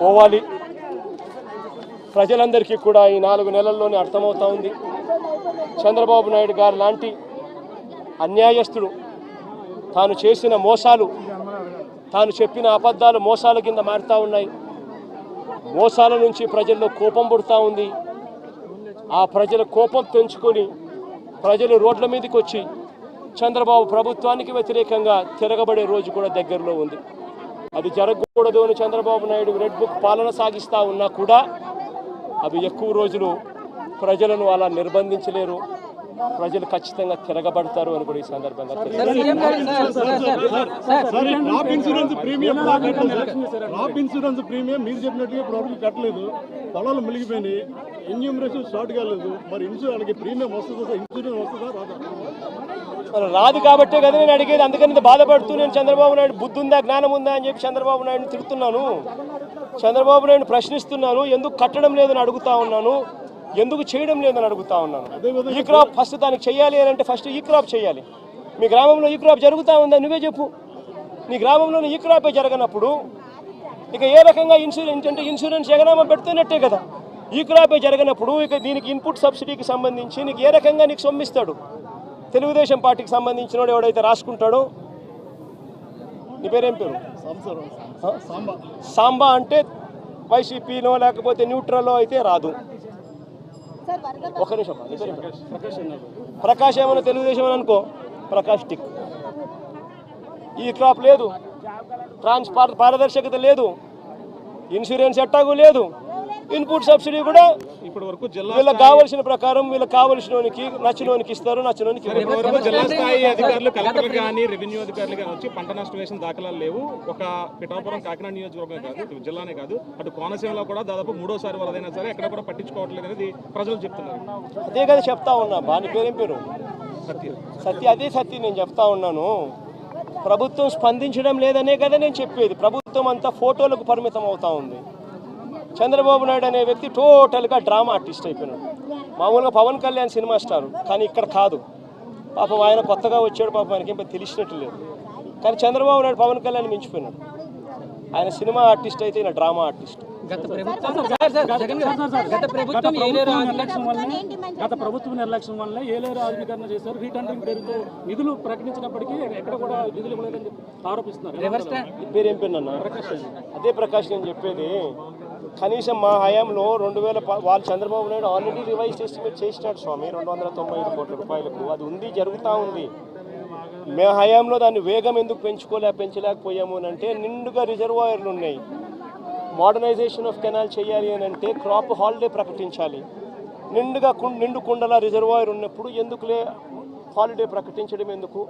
పోవాలి. ప్రజలందరికీ కూడా ఈ నాలుగు నెలల్లోనే అర్థమవుతా ఉంది. చంద్రబాబు నాయుడు గారు లాంటి అన్యాయస్తుడు తాను చేసిన మోసాలు తాను చెప్పిన అబద్ధాలు మోసాల కింద మారుతూ ఉన్నాయి. మోసాల నుంచి ప్రజల్లో కోపం పుడుతూ ఉంది. ఆ ప్రజల కోపం తెంచుకొని ప్రజలు రోడ్ల మీదకి వచ్చి చంద్రబాబు ప్రభుత్వానికి వ్యతిరేకంగా తిరగబడే రోజు కూడా దగ్గరలో ఉంది. అది జరగకూడదు అని చంద్రబాబు నాయుడు రెడ్ బుక్ పాలన సాగిస్తూ ఉన్నా కూడా అవి ఎక్కువ రోజులు ప్రజలను అలా నిర్బంధించలేరు. ప్రజలు ఖచ్చితంగా తిరగబడతారు అని కూడా ఈ సందర్భంగా crop insurance premium crop insurance premium మీరు చెప్పినట్టుగా ఇప్పుడు కట్టలేదు పొలాలు మునిగిపోయినాయి ఎన్యూమరేషన్ స్టార్ట్ కాలేదు మరి ఇన్సూరెన్స్ ప్రీమియం వస్తుందా సార్ ఇన్సూరెన్స్ వస్తుందా రాదా మరి రాదు కాబట్టే కదా నేను అడిగేది అందుకని బాధపడుతూ నేను చంద్రబాబు నాయుడు బుద్ధి ఉందా జ్ఞానం ఉందా అని చెప్పి చంద్రబాబు నాయుడు తిడుతున్నాను చంద్రబాబు నాయుడు ప్రశ్నిస్తున్నాను ఎందుకు కట్టడం లేదని అడుగుతా ఉన్నాను ఎందుకు చేయడం లేదని అడుగుతా ఉన్నాను. ఈ క్రాప్ ఫస్ట్ దానికి చేయాలి అని అంటే ఫస్ట్ ఈ క్రాప్ చేయాలి. మీ గ్రామంలో ఈ క్రాప్ జరుగుతూ ఉందా నువ్వే చెప్పు. నీ గ్రామంలో ఈ క్రాపే జరగనప్పుడు ఇక ఏ రకంగా ఇన్సూరెన్స్ అంటే ఇన్సూరెన్స్ ఎగనామా పెడుతున్నట్టే కదా. ఈ క్రాపే జరగనప్పుడు ఇక దీనికి ఇన్పుట్ సబ్సిడీకి సంబంధించి నీకు ఏ రకంగా నీకు సొమ్మిస్తాడు? తెలుగుదేశం పార్టీకి సంబంధించిన వాడు ఎవడైతే రాసుకుంటాడో? నీ పేరేం పేరు? సాంబా. అంటే వైసీపీనో లేకపోతే న్యూట్రల్లో అయితే రాదు. ఒక నిమిషం? ప్రకాష్ ఏమన్నా తెలుగుదేశం అని అనుకో. ప్రకాష్ టిక్. ఈ క్రాప్ లేదు. ట్రాన్స్ పార- పారదర్శకత లేదు. ఇన్సూరెన్స్ ఎట్టాగు లేదు. ఇన్పుట్ సబ్సిడీ కూడా ఇప్పటి వరకు జిల్లా వీళ్ళకి కావలసిన ప్రకారం వీళ్ళకి కావలసినోనికి నచ్చినోనికి ఇస్తారు నచ్చినోనికి జిల్లా స్థాయి అధికారులు కలెక్టర్ కానీ రెవెన్యూ అధికారులు కానీ వచ్చి పంట నష్టం వేసిన దాఖలాలు లేవు. ఒక పిఠాపురం కాకినాడ నియోజకవర్గం కాదు జిల్లానే కాదు అటు కోనసీమలో కూడా దాదాపు మూడోసారి వరదైనా సరే ఎక్కడ కూడా పట్టించుకోవట్లేదు అనేది ప్రజలు చెప్తున్నారు. అదే కదా చెప్తా ఉన్నా బాని పేరేం పేరు? సత్యం. సత్య అదే సత్య నేను చెప్తా ఉన్నాను. ప్రభుత్వం స్పందించడం లేదనే కదా నేను చెప్పేది. ప్రభుత్వం అంతా ఫోటోలకు పరిమితం అవుతా ఉంది. చంద్రబాబు నాయుడు అనే వ్యక్తి టోటల్గా డ్రామా ఆర్టిస్ట్ అయిపోయినాడు. మామూలుగా పవన్ కళ్యాణ్ సినిమా స్టార్ కానీ ఇక్కడ కాదు. పాపం ఆయన కొత్తగా వచ్చాడు పాపం ఆయనకి ఏం తెలిసినట్టు లేదు. కానీ చంద్రబాబు నాయుడు పవన్ కళ్యాణ్ మించిపోయినాడు. ఆయన సినిమా ఆర్టిస్ట్ అయితే ఈయన డ్రామా ఆర్టిస్ట్. గత ప్రభుత్వం గత ప్రభుత్వం నిర్లక్ష్యం వల్లే గత ప్రభుత్వ నిర్లక్ష్యం వల్లే ఏలేరు ఆధునీకరణ చేశారు. రీటెండరింగ్ పేరుతో నిధులు ప్రకటించినప్పటికీ ఎక్కడ కూడా నిధులు ఇవ్వలేదని ఆరోపిస్తున్నారు. పేరు ఏం పేరు అదే ప్రకాష్ నేను చెప్పేది. కనీసం మా హయాంలో రెండు వేల వాళ్ళు Chandrababu Naidu already revise estimate చేసినాడు స్వామి. రెండు వందల తొంభై ఐదు కోట్ల రూపాయలకు. అది ఉంది జరుగుతూ ఉంది. మేము హయాంలో దాన్ని వేగం ఎందుకు పెంచుకోలే పెంచలేకపోయాము అని అంటే నిండుగా రిజర్వాయర్లు ఉన్నాయి. మోడర్నైజేషన్ ఆఫ్ కెనాల్ చేయాలి అని అంటే క్రాప్ హాలిడే ప్రకటించాలి. నిండుగా కు- నిండు కుండల రిజర్వాయర్ ఉన్నప్పుడు ఎందుకులే హాలిడే ప్రకటించడం ఎందుకు?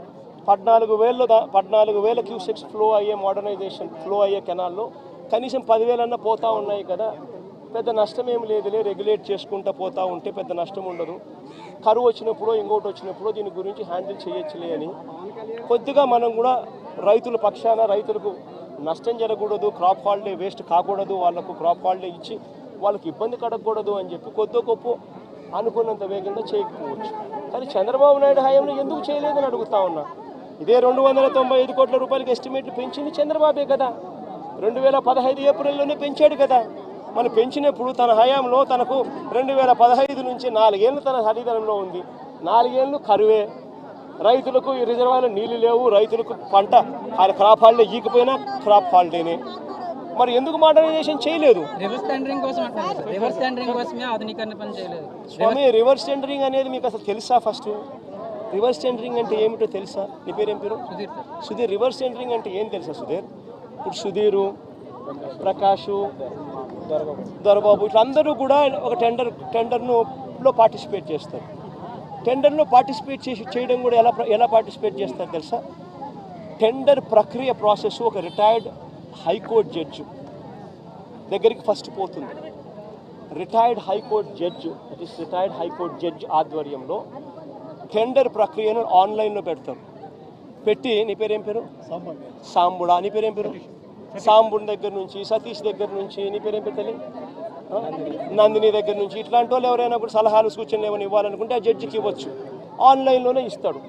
పద్నాలుగు వేల పద్నాలుగు వేల క్యూసెక్స్ ఫ్లో అయ్యే మోడర్నైజేషన్ ఫ్లో అయ్యే కెనాల్లో కనీసం పదివేలన్నా పోతూ ఉన్నాయి కదా. పెద్ద నష్టం ఏం లేదులే రెగ్యులేట్ చేసుకుంటా పోతూ ఉంటే పెద్ద నష్టం ఉండదు. కరువు వచ్చినప్పుడు ఇంకోటి వచ్చినప్పుడు దీని గురించి హ్యాండిల్ చేయొచ్చులే అని. కొద్దిగా మనం కూడా రైతుల పక్షాన రైతులకు నష్టం జరగకూడదు క్రాప్ హాలిడే వేస్ట్ కాకూడదు వాళ్ళకు క్రాప్ హాలిడే ఇచ్చి వాళ్ళకి ఇబ్బంది కడగకూడదు అని చెప్పి కొద్ది గొప్ప అనుకున్నంత వేగంగా చేయకపోవచ్చు. కానీ చంద్రబాబు నాయుడు హయాంలో ఎందుకు చేయలేదని అడుగుతా ఉన్నా. ఇదే రెండు వందల తొంభై ఐదు కోట్ల రూపాయలకి ఎస్టిమేట్లు పెంచింది చంద్రబాబే కదా. రెండు వేల పదహైదు ఏప్రిల్లోనే పెంచాడు కదా. మనం పెంచినప్పుడు తన హయాంలో తనకు రెండు వేల పదహైదు నుంచి నాలుగేళ్ళు తన హరితనంలో ఉంది. నాలుగేళ్ళు కరువే. రైతులకు ఈ రిజర్వాయర్లో నీళ్ళు లేవు. రైతులకు పంట ఆయన క్రాప్ హాలిడే ఈకపోయినా క్రాప్ హాలిడేనే. మరి ఎందుకు మోడర్నైజేషన్ చేయలేదు? రివర్స్ టెండరింగ్ కోసం అంటున్నారు సార్. రివర్స్ టెండరింగ్ కోసమే ఆధునీకరణ పని చేయలేదు. స్వామి రివర్స్ టెండరింగ్ అనేది మీకు అసలు తెలుసా ఫస్ట్? రివర్స్ టెండరింగ్ అంటే ఏమిటో తెలుసా? నీ పేరేం పేరు? సుధీర్ సుధీర్ రివర్స్ టెండరింగ్ అంటే ఏం తెలుసా సుధీర్? ఇప్పుడు సుధీరు ప్రకాశు దొరబాబు ఇట్లా అందరూ కూడా ఒక టెండర్ టెండర్ను లో పార్టిసిపేట్ చేస్తారు. టెండర్లో పార్టిసిపేట్ చేసి చేయడం కూడా ఎలా ఎలా పార్టిసిపేట్ చేస్తారు తెలుసా? టెండర్ ప్రక్రియ ప్రాసెస్ ఒక రిటైర్డ్ హైకోర్టు జడ్జు దగ్గరికి ఫస్ట్ పోతుంది. Retired high court judge that is retired high court judge ఆధ్వర్యంలో టెండర్ ప్రక్రియను ఆన్లైన్లో పెడతారు. పెట్టి నీ పేరేం పేరు? సాంబా సాంబుడా. నీ పేరేం పేరు? సాంబుడి దగ్గర నుంచి సతీష్ దగ్గర నుంచి నీ పేరేం పేరు తల్లి? నందిని దగ్గర నుంచి. ఇట్లాంటి వాళ్ళు ఎవరైనా కూడా సలహాలు సూచనలు ఏమైనా ఇవ్వాలనుకుంటే ఆ జడ్జికి ఇవ్వచ్చు. ఆన్లైన్లోనే ఇస్తాడు.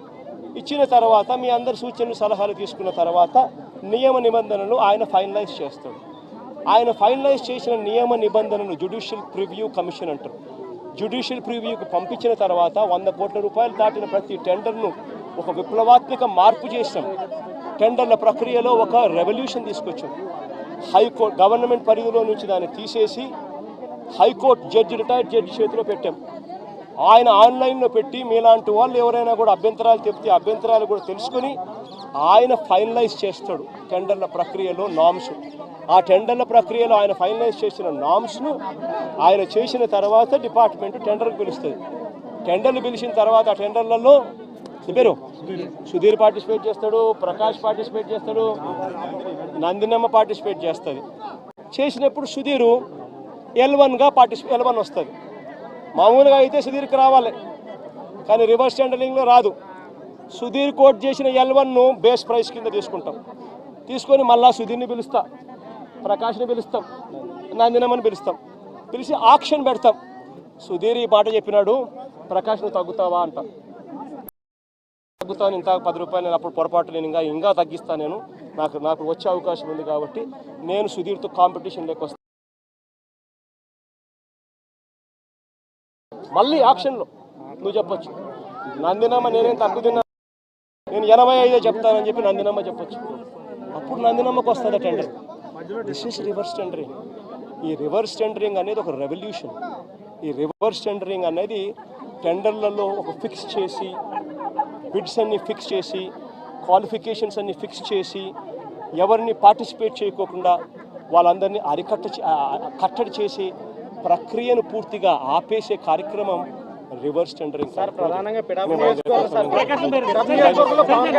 ఇచ్చిన తర్వాత మీ అందరి సూచనలు సలహాలు తీసుకున్న తర్వాత నియమ నిబంధనలు ఆయన ఫైనలైజ్ చేస్తాడు. ఆయన ఫైనలైజ్ చేసిన నియమ నిబంధనలు జ్యుడిషియల్ ప్రివ్యూ కమిషన్ అంటారు. జ్యుడిషియల్ ప్రివ్యూకి పంపించిన తర్వాత వంద కోట్ల రూపాయలు దాటిన ప్రతి టెండర్ను ఒక విప్లవాత్మక మార్పు చేసాం టెండర్ల ప్రక్రియలో ఒక రెవల్యూషన్ తీసుకొచ్చాం. హైకోర్టు గవర్నమెంట్ పరిధిలో నుంచి దాన్ని తీసేసి హైకోర్టు జడ్జి రిటైర్డ్ జడ్జి చేతిలో పెట్టాం. ఆయన ఆన్లైన్లో పెట్టి మీలాంటి వాళ్ళు ఎవరైనా కూడా అభ్యంతరాలు చెప్తే అభ్యంతరాలు కూడా తెలుసుకుని ఆయన ఫైనలైజ్ చేస్తాడు టెండర్ల ప్రక్రియలో నామ్స్ ఆ టెండర్ల ప్రక్రియలో ఆయన ఫైనలైజ్ చేసిన నామ్స్ను ఆయన చేసిన తర్వాత డిపార్ట్మెంట్ టెండర్కి పిలుస్తుంది. టెండర్లు పిలిచిన తర్వాత ఆ టెండర్లలో పేరు సుధీర్ పార్టిసిపేట్ చేస్తాడు ప్రకాష్ పార్టిసిపేట్ చేస్తాడు నందినమ్మ పార్టిసిపేట్ చేస్తుంది. చేసినప్పుడు సుధీరు ఎల్ వన్గా పార్టిసిపే ఎల్ వన్ వస్తుంది. మామూలుగా అయితే సుధీర్కి రావాలి కానీ రివర్స్ హ్యాండలింగ్లో రాదు. సుధీర్ కోట్ చేసిన ఎల్ వన్ను బేస్ ప్రైస్ కింద తీసుకుంటాం. తీసుకొని మళ్ళా సుధీర్ని పిలుస్తాం ప్రకాష్ని పిలుస్తాం నందినమ్మని పిలుస్తాం. పిలిచి ఆక్షన్ పెడతాం. సుధీర్ ఈ పాట చెప్పినాడు ప్రకాష్ నువ్వు తగ్గుతావా అంటాం. తగ్గుతాను ఇంత పది రూపాయలు నేను అప్పుడు పొరపాటు నేను ఇంకా ఇంకా తగ్గిస్తాను నేను. నాకు నాకు వచ్చే అవకాశం ఉంది కాబట్టి నేను సుధీర్తో కాంపిటీషన్ వస్తాను మళ్ళీ ఆప్షన్లో నువ్వు చెప్పొచ్చు. నందినమ్మ నేనేం తక్కువ తిన్నా నేను ఎనభై ఐదే చెప్తానని చెప్పి నందినమ్మ చెప్పొచ్చు. అప్పుడు నందినమ్మకు వస్తుంది tender this is reverse tendering ఈ రివర్స్ టెండరింగ్ అనేది ఒక రెవల్యూషన్ ఈ రివర్స్ టెండరింగ్ అనేది టెండర్లలో ఒక ఫిక్స్ చేసి బిడ్స్ అన్ని ఫిక్స్ చేసి క్వాలిఫికేషన్స్ అన్ని ఫిక్స్ చేసి ఎవరిని పార్టిసిపేట్ చేయకోకుండా వాళ్ళందరినీ అరికట్ట కట్టడి చేసి ప్రక్రియను పూర్తిగా ఆపేసే కార్యక్రమం రివర్స్ టెండరింగ్ ప్రధానంగా సార్. కళ్యాణ్